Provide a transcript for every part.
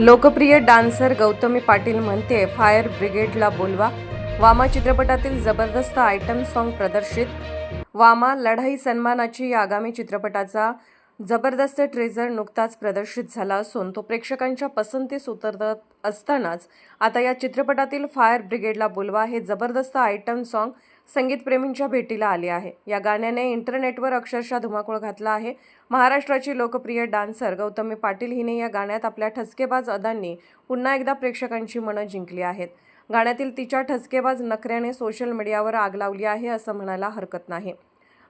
लोकप्रिय डान्सर गौतमी पाटील म्हणते फायर ब्रिगेडला बोलवा. वामा चित्रपटातील जबरदस्त आयटम सॉन्ग प्रदर्शित. वामा लढाई सन्मानाची या आगामी चित्रपटाचा जबरदस्त ट्रेझर नुकताच प्रदर्शित झाला असून तो प्रेक्षकांच्या पसंतीस उतरत असतानाच आता या चित्रपटातील फायर ब्रिगेडला बोलवा हे जबरदस्त आयटम सॉन्ग संगीतप्रेमींच्या भेटीला आले आहे. या गाण्याने इंटरनेटवर अक्षरशः धुमाकूळ घातला आहे. महाराष्ट्राची लोकप्रिय डान्सर गौतमी पाटील हिने या गाण्यात आपल्या ठसकेबाज अदांनी पुन्हा एकदा प्रेक्षकांची मनं जिंकली आहेत. गाण्यातील तिच्या ठसकेबाज नखऱ्याने सोशल मीडियावर आग लावली आहे असं म्हणायला हरकत नाही.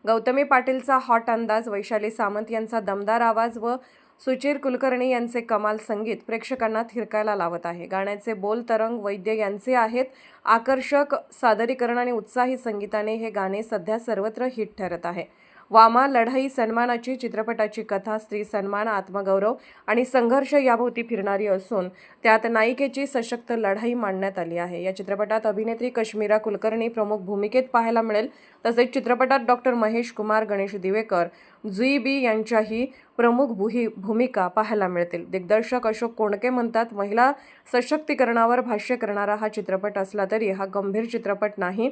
गौतमी पाटीलचा हॉट अंदाज वैशाली सामंत यांचा दमदार आवाज व सुचीर कुलकर्णी यांचे कमाल संगीत प्रेक्षकांना थिरकायला लावत आहे. गाण्याचे बोल तरंग वैद्य यांचे आहेत. आकर्षक सादरीकरण आणि उत्साही संगीताने हे गाणे सध्या सर्वत्र हिट ठरत आहे. वामा लढाई सन्मानाची चित्रपटाची कथा स्त्री सन्मान आत्मगौरव आणि संघर्ष याभोवती फिरणारी असून त्यात नायिकेची सशक्त लढाई मांडण्यात आली आहे. या चित्रपटात अभिनेत्री कश्मीरा कुलकर्णी प्रमुख भूमिकेत पाहायला मिळेल. तसेच चित्रपटात डॉक्टर महेश कुमार गणेश दिवेकर जुई बी यांच्याही प्रमुख भूही भूमिका पाहायला मिळतील. दिग्दर्शक अशोक कोणके म्हणतात महिला सशक्तीकरणावर भाष्य करणारा हा चित्रपट असला तरी हा गंभीर चित्रपट नाही.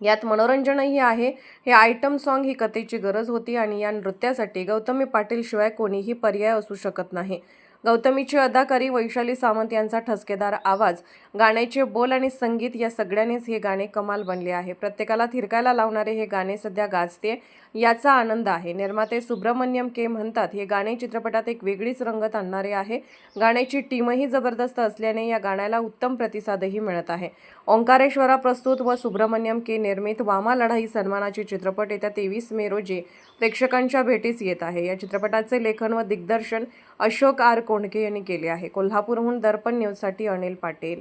यात मनोरंजनही आहे. हे आयटम सॉन्ग ही कथेची गरज होती आणि या नृत्यासाठी गौतमी पाटील शिवाय कोणीही पर्याय असू शकत नाही. गौतमीची अदाकारी वैशाली सावंत यांचा ठसकेदार आवाज गाण्याचे बोल आणि संगीत या सगळ्यांनीच हे गाणे कमाल बनले आहे. प्रत्येकाला थिरकायला लावणारे हे गाणे सध्या गाजते याचा आनंद आहे. निर्माते सुब्रमण्यम के म्हणतात हे गाणे चित्रपटात एक वेगळीच रंगत आणणारे आहे. गाण्याची टीमही जबरदस्त असल्याने या गाण्याला उत्तम प्रतिसादही मिळत आहे. ओंकारेश्वरा प्रस्तुत व सुब्रमण्यम के निर्मित वामा लढाई सन्मानाचे चित्रपट येत्या तेवीस मे रोजी प्रेक्षकांच्या भेटीस येत आहे. या चित्रपटाचे लेखन व दिग्दर्शन अशोक आर. कोंडके यांनी केले आहे. कोल्हापूरहून दर्पण न्यूजसाठी अनिल पाटील.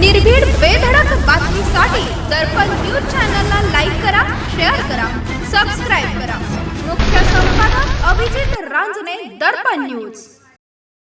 निर्भीड बेधडक बातमीसाठी दर्पण न्यूज चॅनलला लाईक करा शेअर करा सबस्क्राईब करा. मुख्य संपादक अभिजित रांजणे दर्पण न्यूज.